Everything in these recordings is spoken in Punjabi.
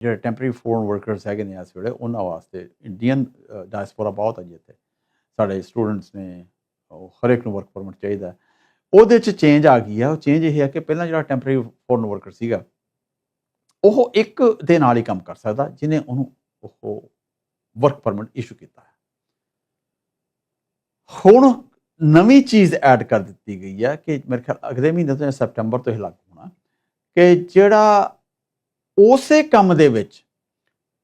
ਜਿਹੜੇ ਟੈਂਪਰੇਰੀ ਫੋਰਨ ਵਰਕਰਸ ਹੈਗੇ ਨੇ ਇਸ ਵੇਲੇ, ਉਹਨਾਂ ਵਾਸਤੇ ਇੰਡੀਅਨ ਡਾਇਸਪੋਰਾ ਬਹੁਤ ਹੈ ਜੀ ਇੱਥੇ। ਸਾਡੇ ਸਟੂਡੈਂਟਸ ਨੇ, ਉਹ ਹਰ ਇੱਕ ਨੂੰ ਵਰਕ ਪਰਮਿਟ ਚਾਹੀਦਾ ਉਹਦੇ ਚ ਚੇਂਜ ਆ ਗਈ ਹੈ ਉਹ ਚੇਂਜ ਇਹ ਹੈ ਕਿ ਪਹਿਲਾਂ ਜਿਹੜਾ ਟੈਂਪਰੇਰੀ ਫੋਰਨ ਵਰਕਰ ਸੀਗਾ, ਉਹ ਇੱਕ ਦੇ ਨਾਲ ਹੀ ਕੰਮ ਕਰ ਸਕਦਾ, ਜਿਹਨੇ ਉਹਨੂੰ ਉਹ ਵਰਕ ਪਰਮਿਟ ਇਸ਼ੂ ਕੀਤਾ ਹੈ। ਹੁਣ ਨਵੀਂ ਚੀਜ਼ ਐਡ ਕਰ ਦਿੱਤੀ ਗਈ ਹੈ ਕਿ ਮੇਰੇ ਖਿਆਲ ਅਗਲੇ ਮਹੀਨੇ ਤੋਂ ਜਾਂ ਸਪਟੈਂਬਰ ਤੋਂ ਇਹ ਲਾਗੂ ਹੋਣਾ ਕਿ ਜਿਹੜਾ ਉਸੇ ਕੰਮ ਦੇ ਵਿੱਚ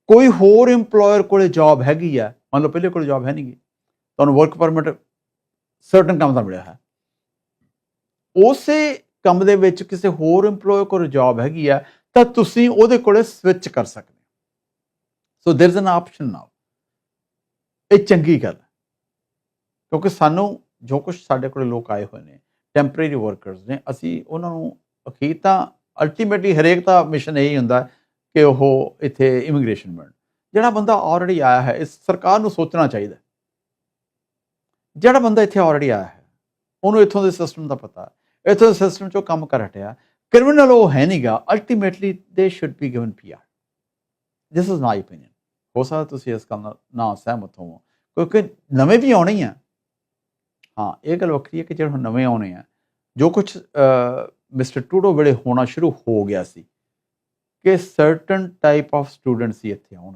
ਕੋਈ ਹੋਰ EMPLOYER ਕੋਲੇ ਜੌਬ ਹੈਗੀ ਆ ਮੰਨ ਲਓ ਪਹਿਲੇ ਕੋਲੇ ਜੌਬ ਹੈ ਨਹੀਂਗੀ ਤੁਹਾਨੂੰ ਵਰਕ ਪਰਮਿਟ ਸਰਟਨ ਕੰਮ ਦਾ ਮਿਲਿਆ ਹੈ ਉਸੇ ਕੰਮ ਦੇ ਵਿੱਚ ਕਿਸੇ ਹੋਰ EMPLOYER ਕੋਲ ਜੌਬ ਹੈਗੀ ਆ ਤਾਂ ਤੁਸੀਂ ਉਹਦੇ ਕੋਲੇ ਸਵਿਚ ਕਰ ਸਕਦੇ ਹੋ so there is an option now ਇਹ ਚੰਗੀ ਗੱਲ ਹੈ ਕਿਉਂਕਿ ਸਾਨੂੰ ਜੋ ਕੁਝ ਸਾਡੇ ਕੋਲੇ ਲੋਕ ਆਏ ਹੋਏ ਨੇ ਟੈਂਪਰੇਰੀ ਵਰਕਰਸ ਨੇ ਅਸੀਂ ਉਹਨਾਂ ਨੂੰ ਅਖੀਰ ਤਾਂ ਅਲਟੀਮੇਟਲੀ ਹਰੇਕ ਦਾ ਮਿਸ਼ਨ ਇਹੀ ਹੁੰਦਾ ਕਿ ਉਹ ਇੱਥੇ ਇਮੀਗ੍ਰੇਸ਼ਨ ਬਣ। ਜਿਹੜਾ ਬੰਦਾ ਆਲਰੇਡੀ ਆਇਆ ਹੈ, ਇਸ ਸਰਕਾਰ ਨੂੰ ਸੋਚਣਾ ਚਾਹੀਦਾ ਜਿਹੜਾ ਬੰਦਾ ਇੱਥੇ ਆਲਰੇਡੀ ਆਇਆ ਹੈ, ਉਹਨੂੰ ਇੱਥੋਂ ਦੇ ਸਿਸਟਮ ਦਾ ਪਤਾ ਹੈ। ਇੱਥੋਂ ਦੇ ਸਿਸਟਮ ਚੋਂ ਕੰਮ ਕਰ ਹਟਿਆ। ਕ੍ਰਿਮੀਨਲ ਉਹ ਹੈ ਨਹੀਂਗਾ ultimately they should be given PR this is my opinion ਹੋ ਸਕਦਾ ਤੁਸੀਂ ਇਸ ਗੱਲ ਨਾਲ ਨਾ ਸਹਿਮਤ ਹੋਵੋ। ਕਿਉਂਕਿ ਨਵੇਂ ਵੀ ਆਉਣੇ ਹੀ ਆ। ਹਾਂ, ਇਹ ਗੱਲ ਵੱਖਰੀ ਹੈ ਕਿ ਜਿਹੜੇ ਹੁਣ ਨਵੇਂ ਆਉਣੇ ਆ, ਜੋ ਕੁਝ ਮਿਸਟਰ ਟੂਡੋ ਵੇਲੇ ਹੋਣਾ ਸ਼ੁਰੂ ਹੋ ਗਿਆ ਸੀ ਕਿ ਸਰਟਨ ਟਾਈਪ ਆਫ ਸਟੂਡੈਂਟਸ ਹੀ ਇੱਥੇ ਆਉਣਗੇ।